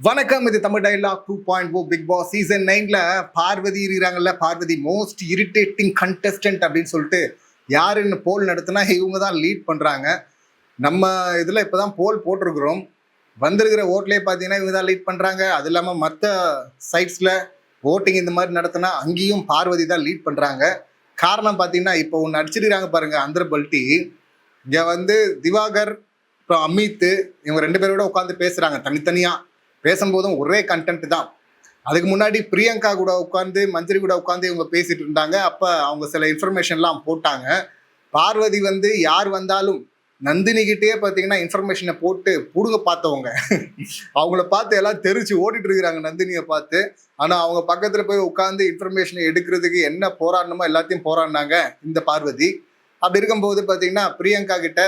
வணக்கம் இது Tamil dialogue two point o big boss season நைன்ல பார்வதி இருக்கிறாங்கல்ல பார்வதி மோஸ்ட் இரிட்டேட்டிங் கண்டெஸ்டன்ட் அப்படின்னு சொல்லிட்டு யாருன்னு போல் நடத்தினா இவங்க தான் லீட் பண்றாங்க. நம்ம இதில் இப்போ தான் போல் போட்டிருக்கிறோம். வந்திருக்கிற ஓட்லேயே பார்த்தீங்கன்னா இவங்க தான் லீட் பண்ணுறாங்க அது இல்லாமல் மற்ற சைட்ஸில் ஓட்டிங் இந்த மாதிரி நடத்தினா அங்கேயும் பார்வதி தான் லீட் பண்ணுறாங்க காரணம் பார்த்தீங்கன்னா இப்போ ஒன்று அடிச்சிருக்கிறாங்க பாருங்கள் அந்தர பல்ட்டி இங்கே வந்து திவாகர் அப்புறம் அமித் இவங்க ரெண்டு பேரோட உட்காந்து பேசுகிறாங்க தனித்தனியாக பேசும்போதும் ஒரே கண்டென்ட் தான். அதுக்கு முன்னாடி பிரியங்கா கூட உட்காந்து மஞ்சரி கூட உட்காந்து இவங்க பேசிட்டு இருந்தாங்க. அப்போ அவங்க சில இன்ஃபர்மேஷன்லாம் போட்டாங்க. பார்வதி வந்து யார் வந்தாலும் நந்தினிகிட்டே பார்த்தீங்கன்னா இன்ஃபர்மேஷனை போட்டு புடுங்க பார்த்தவங்க. அவங்கள பார்த்து எல்லாம் தெரிச்சு ஓடிட்டு இருக்கிறாங்க நந்தினியை பார்த்து. ஆனால் அவங்க பக்கத்தில் போய் உட்காந்து இன்ஃபர்மேஷனை எடுக்கிறதுக்கு என்ன போராடணுமோ எல்லாத்தையும் போராடினாங்க இந்த பார்வதி. அப்படி இருக்கும்போது பார்த்தீங்கன்னா பிரியங்கா கிட்ட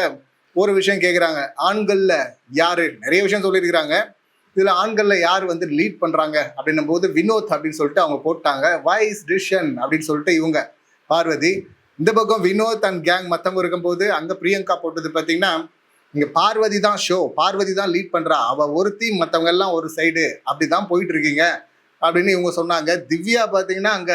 ஒரு விஷயம் கேட்குறாங்க ஆண்களில் யார்? நிறைய விஷயம் சொல்லியிருக்கிறாங்க. இதுல ஆண்கள்ல யார் வந்து லீட் பண்றாங்க அப்படின்னும் போது வினோத் அப்படின்னு சொல்லிட்டு அவங்க போட்டாங்க. வாய்ஸ் டிஷன் அப்படின்னு சொல்லிட்டு இவங்க பார்வதி. இந்த பக்கம் வினோத் அண்ட் கேங் மத்தவங்க இருக்கும்போது அங்க பிரியங்கா போட்டது பாத்தீங்கன்னா இங்க பார்வதி தான் ஷோ பார்வதி தான் லீட் பண்றா. அவ ஒருத்தி மத்தவங்க எல்லாம் ஒரு சைடு அப்படிதான் போயிட்டு இருக்கீங்க அப்படின்னு இவங்க சொன்னாங்க. திவ்யா பாத்தீங்கன்னா அங்க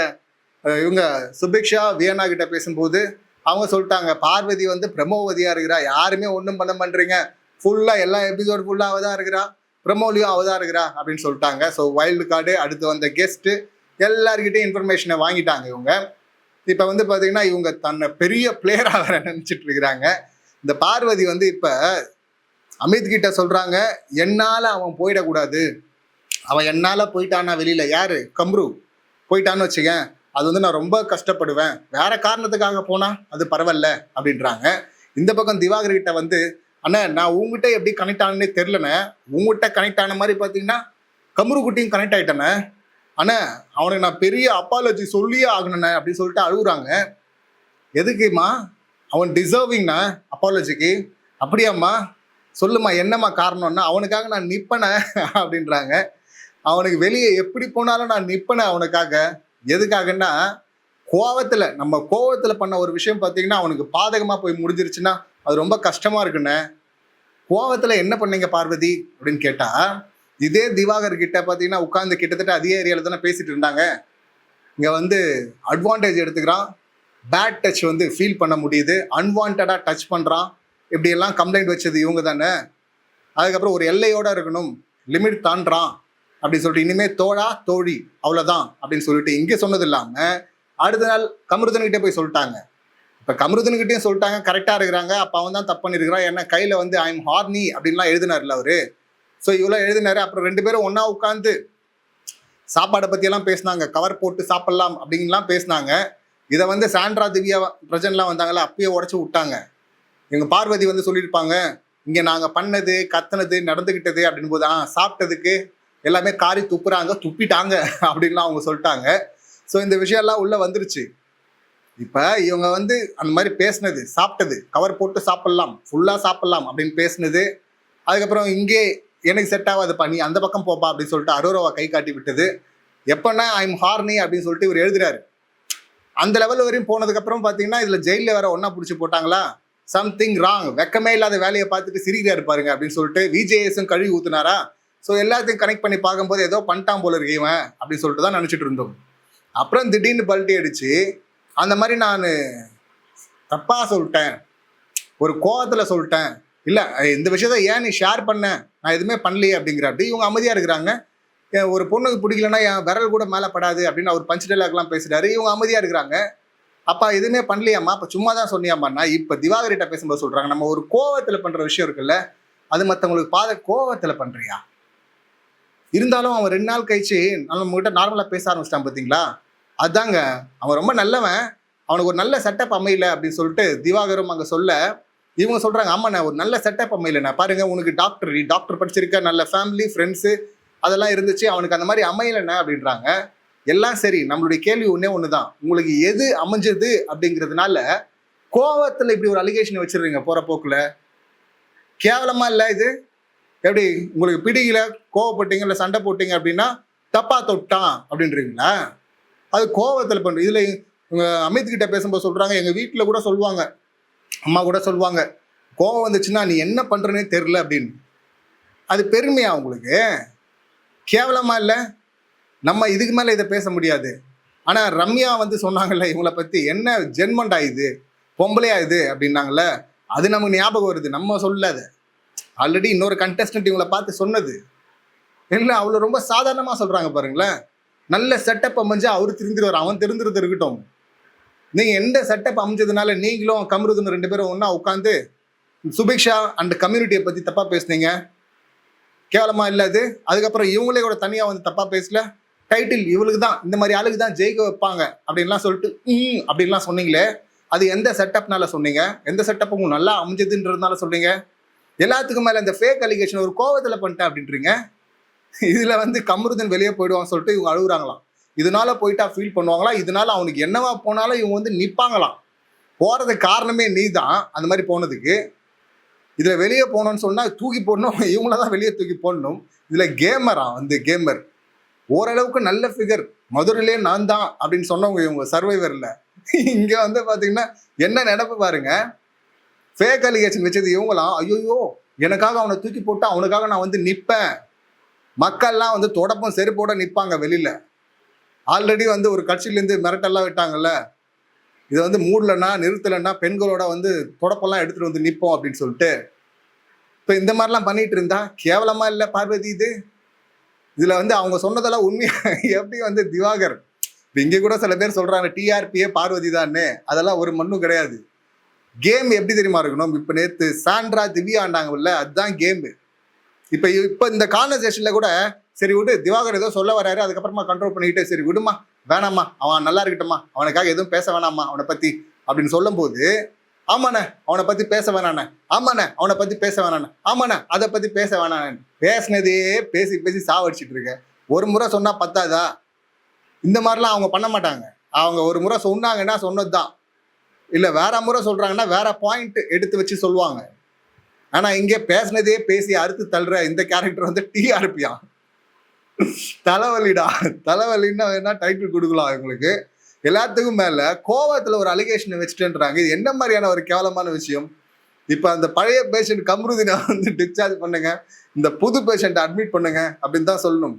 இவங்க சுபிக்ஷா வியனா கிட்ட பேசும்போது அவங்க சொல்லிட்டாங்க பார்வதி வந்து பிரம்மோவதியாக இருக்கிறா. யாருமே ஒன்றும் பண்ண பண்றீங்க ஃபுல்லா எல்லா எபிசோட் ஃபுல்லாக தான் இருக்கிறா. பிரமோலியும் அவதாருகிறா இருக்கிறா அப்படின்னு சொல்லிட்டாங்க. ஸோ வைல்டு கார்டு அடுத்து வந்த கெஸ்ட்டு எல்லாருக்கிட்டையும் இன்ஃபர்மேஷனை வாங்கிட்டாங்க இவங்க. இப்போ வந்து பார்த்தீங்கன்னா இவங்க தன்னை பெரிய பிளேயராக நினைச்சிட்டு இருக்கிறாங்க இந்த பார்வதி வந்து இப்போ அமித் கிட்ட சொல்கிறாங்க என்னால் அவன் போயிடக்கூடாது. அவன் என்னால் போயிட்டானா வெளியில் யார்? கம்ரு. போயிட்டான்னு வச்சுக்கேன். அது வந்து நான் ரொம்ப கஷ்டப்படுவேன். வேற காரணத்துக்காக போனால் அது பரவாயில்ல. அப்படின்றாங்க. இந்த பக்கம் திவாகர் கிட்ட வந்து அண்ணா நான் உங்ககிட்ட எப்படி கனெக்ட் ஆனே தெரிலண்ணே உங்ககிட்ட கனெக்ட் ஆன மாதிரி பார்த்தீங்கன்னா கமுருகுட்டியும் கனெக்ட் ஆகிட்டேண்ணே அண்ணா அவனுக்கு நான் பெரிய அப்பாலஜி சொல்லியே ஆகணுண்ணே அப்படின்னு சொல்லிட்டு அழுகுறாங்க. எதுக்குமா அவன் டிசர்விங்ண்ணா அப்பாலஜிக்கு அப்படியாம்மா? சொல்லுமா என்னம்மா காரணம்னா. அவனுக்காக நான் நிப்பனே அப்படின்றாங்க. அவனுக்கு வெளியே எப்படி போனாலும் நான் நிப்பனே அவனுக்காக. எதுக்காகன்னா கோவத்தில் நம்ம கோவத்தில் பண்ண ஒரு விஷயம் பார்த்தீங்கன்னா அவனுக்கு பாதகமாக போய் முடிஞ்சிருச்சுன்னா அது ரொம்ப கஷ்டமா இருக்குண்ணே. கோவத்துல என்ன பண்ணீங்க பார்வதி? அப்படின்னு கேட்டா இதே திவாகர் கிட்ட பார்த்தீங்கன்னா உட்காந்து கிட்டத்தட்ட அதே ஏரியால தானே பேசிட்டு இருந்தாங்க. இங்க வந்து அட்வான்டேஜ் எடுத்துக்கிறான். பேட் டச் வந்து ஃபீல் பண்ண முடியுது. அன்வான்டா டச் பண்றான். இப்படி எல்லாம் கம்ப்ளைண்ட் வச்சது இவங்க தானே. அதுக்கப்புறம் ஒரு எல்லையோட இருக்கணும். லிமிட் தாண்டுறான். அப்படின்னு சொல்லிட்டு இனிமே தோழா தோழி அவ்வளோதான் அப்படின்னு சொல்லிட்டு இங்கே சொன்னது இல்லாமல் அடுத்த நாள் கமருதன்கிட்ட போய் சொல்லிட்டாங்க. இப்போ கமருதன்கிட்டயும் சொல்லிட்டாங்க கரெக்டாக இருக்கிறாங்க. அப்போ அவன் தான் தப்பு பண்ணிருக்கிறான் ஏன்னா கையில் வந்து ஐம் ஹார்னி அப்படின்லாம் எழுதினார்ல அவர். ஸோ இவ்வளோ எழுதினாரு. அப்புறம் ரெண்டு பேரும் ஒன்றா உட்காந்து சாப்பாடை பற்றியெல்லாம் பேசினாங்க. கவர் போட்டு சாப்பிட்லாம் அப்படின்லாம் பேசினாங்க. இதை வந்து சாண்ட்ரா திவ்யா பிரஜன்லாம் வந்தாங்கல்ல அப்பயே உடச்சி விட்டாங்க. எங்கள் பார்வதி வந்து சொல்லியிருப்பாங்க இங்கே நாங்கள் பண்ணது கத்துனது நடந்துக்கிட்டது அப்படின்னு போது ஆ சாப்பிட்டதுக்கு எல்லாமே காரி துப்புறாங்க துப்பிட்டாங்க அப்படின்லாம் அவங்க சொல்லிட்டாங்க. ஸோ இந்த விஷயம்லாம் உள்ளே வந்துருச்சு. இப்போ இவங்க வந்து அந்த மாதிரி பேசினது சாப்பிட்டது. கவர் போட்டு சாப்பிட்லாம் ஃபுல்லாக சாப்பிட்லாம் அப்படின்னு பேசினது. அதுக்கப்புறம் இங்கே எனக்கு செட் ஆகாதுப்பா நீ அந்த பக்கம் போப்பா அப்படின்னு சொல்லிட்டு அரோராவை கை காட்டி விட்டது. எப்பன்னா ஐம் ஹார்னி அப்படின்னு சொல்லிட்டு இவர் எழுதுறாரு. அந்த லெவல் வரையும் போனதுக்கப்புறம் பார்த்தீங்கன்னா இதில் ஜெயிலில் வேற ஒன்றா பிடிச்சி போட்டாங்களா? சம்திங் ராங் வெக்கமே இல்லாத வேலையை பார்த்துட்டு சிரிக்கிறாரு பாருங்க அப்படின்னு சொல்லிட்டு விஜேஎஸும் கழுவி ஊத்துனாரா? ஸோ எல்லாத்தையும் கனெக்ட் பண்ணி பார்க்கும்போது ஏதோ பண்ணிட்டான் போல இருக்கேன் இவன் அப்படின்னு சொல்லிட்டு தான் நினச்சிட்டு இருந்தோம். அப்புறம் திடீர்னு பல்ட்டி அடிச்சு அந்த மாதிரி நான் தப்பாக சொல்லிட்டேன். ஒரு கோவத்தில் சொல்லிட்டேன். இல்லை இந்த விஷயத்த ஏன் நீ ஷேர் பண்ண? நான் எதுவுமே பண்ணலையே அப்படிங்கிற அப்படி இவங்க அமைதியாக இருக்கிறாங்க. ஒரு பொண்ணுக்கு பிடிக்கலன்னா என் விரல் கூட மேலே படாது அப்படின்னு அவர் பஞ்ச் டைலாக்லாம் பேசுகிறாரு இவங்க அமைதியாக இருக்கிறாங்க. அப்பா எதுவுமே பண்ணலையாம்மா. அப்போ சும்மா தான் சொன்னியாம்மா இப்போ திவாகரிட்ட பேசும்போது சொல்கிறாங்க நம்ம ஒரு கோவத்தில் பண்ணுற விஷயம் இருக்குல்ல அது மற்றவங்களுக்கு பாத கோவத்தில் பண்ணுறியா இருந்தாலும் அவன் ரெண்டு நாள் கழிச்சு நம்ம நார்மலாக பேச ஆரம்பிச்சிட்டான் பார்த்தீங்களா அதாங்க அவன் ரொம்ப நல்லவன் அவனுக்கு ஒரு நல்ல செட்டப் அமையல அப்படின்னு சொல்லிட்டு திவாகரும் அங்கே சொல்ல இவங்க சொல்கிறாங்க ஆமாண்ணே ஒரு நல்ல செட்டப் அமையலண்ணே. பாருங்க உனக்கு டாக்டர் டாக்டர் படிச்சிருக்க நல்ல ஃபேமிலி ஃப்ரெண்ட்ஸு அதெல்லாம் இருந்துச்சு அவனுக்கு அந்த மாதிரி அமையலண்ணே அப்படின்றாங்க. எல்லாம் சரி நம்மளுடைய கேள்வி ஒன்றே ஒன்று தான் உங்களுக்கு எது அமைஞ்சது அப்படிங்கிறதுனால கோவத்தில் இப்படி ஒரு அலிகேஷன் வச்சிருக்கீங்க போகிற போக்கில். கேவலமாக இல்லை இது? எப்படி உங்களுக்கு பிடிக்கல கோவப்பட்டீங்க இல்லை சண்டை போட்டீங்க அப்படின்னா தப்பா தொட்டான் அப்படின்றீங்களா? அது கோவத்தில் பண்ணுறது இதில் இவங்க அமித் கிட்ட பேசும்போது சொல்கிறாங்க எங்கள் வீட்டில் கூட சொல்லுவாங்க. அம்மா கூட சொல்லுவாங்க. கோவம் வந்துச்சுன்னா நீ என்ன பண்ணுறனே தெரில அப்படின்னு. அது பெருமையா உங்களுக்கு? கேவலமாக இல்லை? நம்ம இதுக்கு மேலே இதை பேச முடியாது. ஆனால் ரம்யா வந்து சொன்னாங்கல்ல இவங்கள பற்றி என்ன ஜென்மண்டா இது? பொம்பளையா இது? அப்படின்னாங்கல்ல அது நமக்கு ஞாபகம் வருது. நம்ம சொல்லல ஆல்ரெடி இன்னொரு கண்டஸ்டன்ட் இவங்களை பார்த்து சொன்னது. இல்லை அவ்வளோ ரொம்ப சாதாரணமாக சொல்கிறாங்க பாருங்களேன். நல்ல செட்டப் அமைஞ்சு அவர் திருந்திடுவார் அவன் திருந்துறது இருக்கட்டும். நீங்கள் எந்த செட்டப் அமைஞ்சதுனால நீங்களும் கமருதுன்னு ரெண்டு பேரும் ஒன்றா உட்காந்து சுபிக்ஷா அண்ட் கம்யூனிட்டியை பற்றி தப்பாக பேசுனீங்க. கேவலமாக இல்லை அது. அதுக்கப்புறம் இவங்களே கூட தனியாக வந்து தப்பாக பேசல. டைட்டில் இவளுக்கு தான். இந்த மாதிரி ஆளுக்கு தான் ஜெயிக்க வைப்பாங்க அப்படின்லாம் சொல்லிட்டு ம் அப்படின்லாம் சொன்னீங்களே. அது எந்த செட்டப்னால சொன்னீங்க? எந்த செட்டப் உங்களுக்கு நல்லா அமைஞ்சதுன்றதுனால சொன்னீங்க எல்லாத்துக்கும் மேலே இந்த ஃபேக் அலிகேஷன் ஒரு கோவத்தில் பண்ணிட்டேன் அப்படின்றீங்க. இதுல வந்து கமருதன் வெளியே போயிடுவான்னு சொல்லிட்டு இவங்க அழுகுறாங்களாம். இதனால போயிட்டா ஃபீல் பண்ணுவாங்களா? இதனால அவனுக்கு என்னவா போனாலும் இவங்க வந்து நிப்பாங்களாம். போகிறதுக்கு காரணமே நீ தான் அந்த மாதிரி போனதுக்கு. இதுல வெளியே போகணும்னு சொன்னா தூக்கி போடணும். இவங்கள தான் வெளியே தூக்கி போடணும். இதுல கேமரா வந்து கேமர் ஓரளவுக்கு நல்ல ஃபிகர் மதுரையிலே நான் தான் அப்படின்னு சொன்னவங்க இவங்க சர்வைவர்ல இங்க வந்து பாத்தீங்கன்னா என்ன நினப்பு பாருங்க. ஃபேக் அலிகேஷன் வச்சது இவங்களாம். ஐயோ எனக்காக அவனை தூக்கி போட்டு அவனுக்காக நான் வந்து நிப்பேன். மக்கள்லாம் வந்து தொடப்பம் செருப்போட நிற்பாங்க வெளியில். ஆல்ரெடி வந்து ஒரு கட்சியிலேருந்து மிரட்டெல்லாம் விட்டாங்கல்ல. இதை வந்து மூடலன்னா நிறுத்தலைன்னா பெண்களோட வந்து தொடப்பெல்லாம் எடுத்துகிட்டு வந்து நிற்போம் அப்படின்னு சொல்லிட்டு. இப்போ இந்த மாதிரிலாம் பண்ணிட்டு இருந்தா கேவலமாக இல்லை பார்வதி இது? இதில் வந்து அவங்க சொன்னதெல்லாம் உண்மையாக எப்படி வந்து திவாகர்? இங்கே கூட சில பேர் சொல்கிறாங்க டிஆர்பியே பார்வதி தானே அதெல்லாம் ஒரு மண்ணும் கிடையாது. கேம் எப்படி தெரியுமா இருக்கணும்? இப்போ நேற்று சாண்ட்ரா திவ்யா ஆண்டாங்கல்ல அதுதான் கேமு இப்ப இப்ப இந்த கான்வர்சேஷன்ல கூட சரி விடு திவாகர் ஏதோ சொல்ல வராரு அதுக்கப்புறமா கண்ட்ரோல் பண்ணிக்கிட்டு சரி விடுமா வேணாம்மா அவன் நல்லா இருக்கட்டும்மா அவனுக்காக எதுவும் பேச வேணாம்மா அவனை பத்தி அப்படின்னு சொல்லும்போது ஆமாண்ணே அவனை பத்தி பேச வேணாண்ணே ஆமாண்ணே அவனை பத்தி பேச வேணாண்ணே ஆமாண்ணே அதை பத்தி பேச வேணாண்ணே. பேசினதே பேசி பேசி சாவடிச்சிட்டு இருக்க. ஒரு முறை சொன்னா பத்தாதா? இந்த மாதிரிலாம் அவங்க பண்ண மாட்டாங்க. அவங்க ஒரு முறை சொன்னாங்கன்னா சொன்னதுதான். இல்லை வேற முறை சொல்றாங்கன்னா வேற பாயிண்ட் எடுத்து வச்சு சொல்லுவாங்க. ஆனா இங்கே பேசினதே பேசி அறுத்து தள்ளுற இந்த கேரக்டர் வந்து டிஆர்பியா தலைவலிடா. தலைவலின்னா வேணா டைட்டில் கொடுக்கலாம் இவங்களுக்கு. எல்லாத்துக்கும் மேல கோவத்துல ஒரு அலிகேஷனை வச்சுட்டுன்றாங்க. இது என்ன மாதிரியான ஒரு கேவலமான விஷயம்? இப்ப அந்த பழைய பேஷண்ட் கம்ருதினை வந்து டிஸ்சார்ஜ் பண்ணுங்க. இந்த புது பேஷண்ட்டை அட்மிட் பண்ணுங்க அப்படின்னு தான் சொல்லணும்.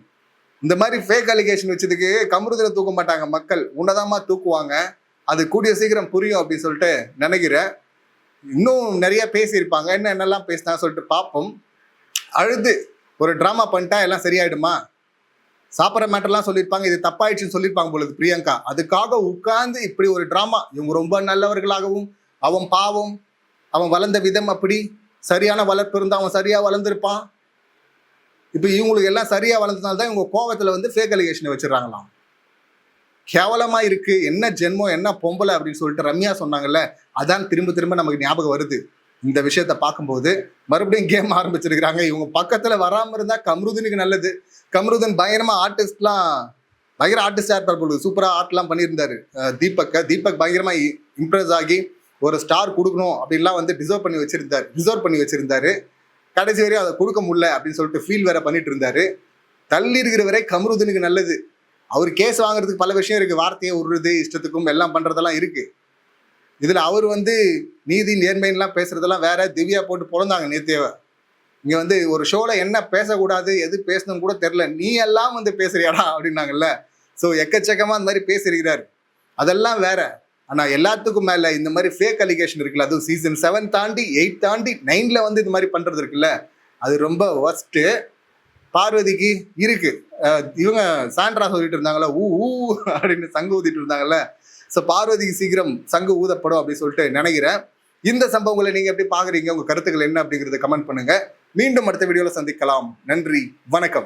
இந்த மாதிரி ஃபேக் அலிகேஷன் வச்சதுக்கு கம்ருதினை தூக்க மாட்டாங்க மக்கள். உன்னதாமா தூக்குவாங்க. அது கூடிய சீக்கிரம் புரியும் அப்படின்னு சொல்லிட்டு நினைக்கிறேன். இன்னும் நிறைய பேசியிருப்பாங்க. என்ன என்னெல்லாம் பேசினா சொல்லிட்டு பார்ப்போம். அழுது. ஒரு ட்ராமா பண்ணிட்டா எல்லாம் சரியாயிடுமா? சாப்பிட்ற மேட்டர்லாம் சொல்லியிருப்பாங்க. இது தப்பாயிடுச்சுன்னு சொல்லியிருப்பாங்க பொழுது பிரியங்கா. அதுக்காக உட்கார்ந்து இப்படி ஒரு ட்ராமா இவங்க ரொம்ப நல்லவர்களாகவும் அவன் பாவம் அவன் வளர்ந்த விதம் அப்படி. சரியான வளர்ப்பு இருந்தால் அவன் சரியாக வளர்ந்துருப்பான். இப்போ இவங்களுக்கு எல்லாம் சரியாக வளர்ந்ததுனால தான் இவங்க கோவத்தில் வந்து ஃபேக் அலிகேஷனை வச்சிடறாங்களாம். கேவலமா இருக்கு என்ன ஜென்மம் என்ன பொம்பளை அப்படின்னு சொல்லிட்டு ரம்யா சொன்னாங்கல்ல அதான் திரும்ப திரும்ப நமக்கு ஞாபகம் வருது. இந்த விஷயத்த பார்க்கும்போது மறுபடியும் கேம் ஆரம்பிச்சிருக்கிறாங்க. இவங்க பக்கத்துல வராம இருந்தா கம்ருதனுக்கு நல்லது. கம்ருதன் பயங்கரமா ஆர்டிஸ்ட்லாம் பயங்கர ஆர்டிஸ்டா இருப்பார் பொழுது சூப்பரா ஆர்ட்லாம் பண்ணியிருந்தாரு. தீபக்கை. தீபக் பயங்கரமா இம்ப்ரெஸ் ஆகி ஒரு ஸ்டார் கொடுக்கணும் அப்படின்லாம் வந்து டிசர்வ் பண்ணி வச்சிருந்தார். டிசர்வ் பண்ணி வச்சிருந்தாரு. கடைசி வரையும் அதை கொடுக்க முடியல அப்படின்னு சொல்லிட்டு ஃபீல் வேற பண்ணிட்டு இருந்தாரு. தள்ளி இருக்கிற வரை கமருதனுக்கு நல்லது. அவர் கேஸ் வாங்குறதுக்கு பல விஷயம் இருக்கு. வார்த்தையை உருது இஷ்டத்துக்கும் எல்லாம் பண்றதெல்லாம் இருக்கு. இதுல அவர் வந்து நீதி நேர்மைன்லாம் பேசுறதெல்லாம் வேற திவ்யா போட்டு பிறந்தாங்க நேத்தியவ இங்க வந்து ஒரு ஷோல என்ன பேசக்கூடாது எது பேசணும் கூட தெரியல. நீ எல்லாம் வந்து பேசுறியாடா அப்படின்னாங்கல்ல. ஸோ எக்கச்சக்கமா அந்த மாதிரி பேசியிருக்கிறார். அதெல்லாம் வேற. ஆனா எல்லாத்துக்கும் மேல இந்த மாதிரி ஃபேக் அலிகேஷன் இருக்குல்ல அதுவும் சீசன் செவன் தாண்டி எயிட் தாண்டி நைன்ல வந்து இது மாதிரி பண்றது இருக்குல்ல. அது ரொம்ப ஒர்ஸ்ட்டு பார்வதிக்கு இருக்கு. இவங்க சாண்ட்ரா சொல்லிட்டு இருந்தாங்கல்ல ஊ ஊ அப்படின்னு சங்கு ஊதிட்டு இருந்தாங்கல்ல. ஸோ பார்வதிக்கு சீக்கிரம் சங்கு ஊதப்படும் அப்படின்னு சொல்லிட்டு நினைக்கிறேன். இந்த சம்பவங்களை நீங்க எப்படி பாக்குறீங்க? உங்க கருத்துக்கள் என்ன அப்படிங்கறத கமெண்ட் பண்ணுங்க. மீண்டும் அடுத்த வீடியோல சந்திக்கலாம். நன்றி வணக்கம்.